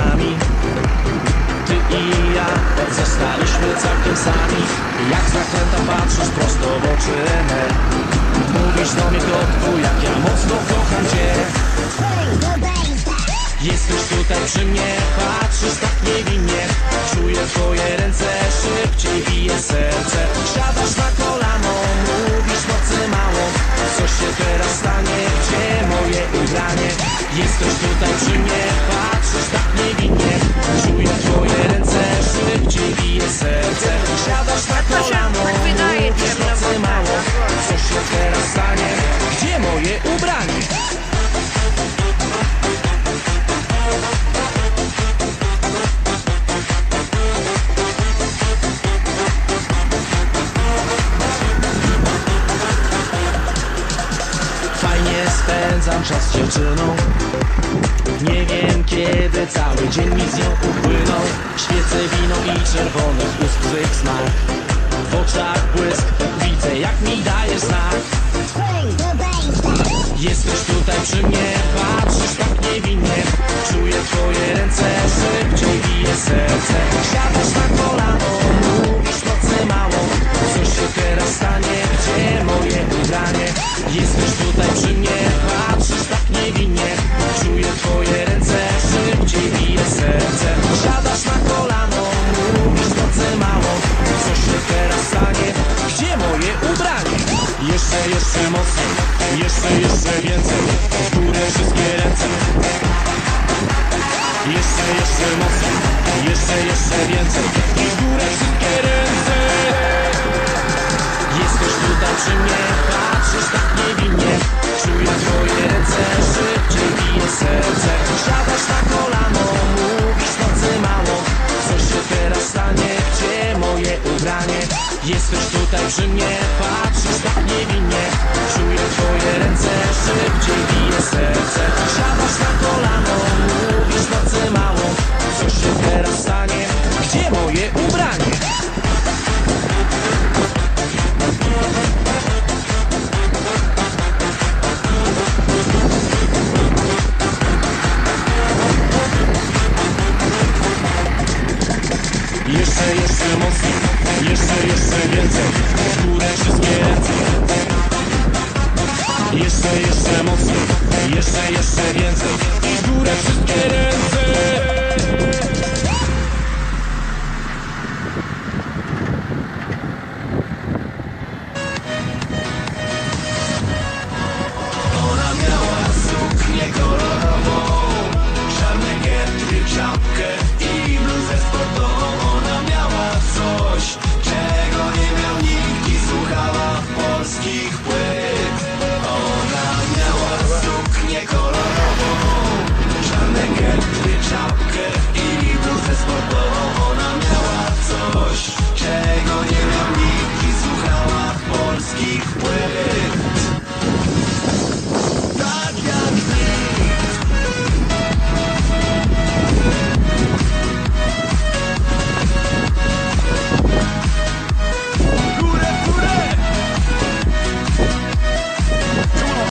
nami. Ty i ja zostaliśmy całkiem sami. Jak zakręta patrzysz prosto w oczy me Mówisz do mnie kotku, jak ja mocno kocham cię. Jesteś tutaj przy mnie, patrzysz tak niewinnie. Czuję twoje ręce, szybciej bije serce. Siadasz na kolano, mówisz nocy mało. Co się teraz stanie, gdzie moje ubranie? Jesteś tutaj przy mnie, patrzysz tak niewinnie. Czuję twoje spędzam czas z dziewczyną. Nie wiem kiedy cały dzień mi z nią upłynął. Świecę wino i czerwonych ust złych smak. W oczach błysk, widzę jak mi dajesz znak. Jesteś tutaj przy mnie, patrzysz tak niewinnie. Czuję twoje ręce, szybciej bije serce. Siadasz na kolano, Jeszcze, jeszcze mocniej, jeszcze, jeszcze więcej. W górę wszystkie ręce. Jeszcze, jeszcze mocniej, jeszcze, jeszcze więcej. I w górę wszystkie ręce. Jesteś tutaj przy mnie, patrzysz tak niewinnie. Czuję twoje ręce, szybciej bije serce. Siadasz na kolano, mówisz nocy mało. Co się teraz stanie, gdzie moje ubranie? Jesteś tutaj przy mnie, patrzysz tak niewinnie. Czuję twoje ręce, szybciej bije serce. Siadasz na kolano, mówisz nocy mało Co się teraz stanie, gdzie moje ubranie? Jeszcze, jeszcze mocniej, jeszcze, jeszcze więcej W wszystkie ręce Jeszcze, jeszcze mocniej, jeszcze, jeszcze więcej I w górę wszystkie ręce Ona miała suknię kolorową Czarne gietry, czapkę خود برو خودم یه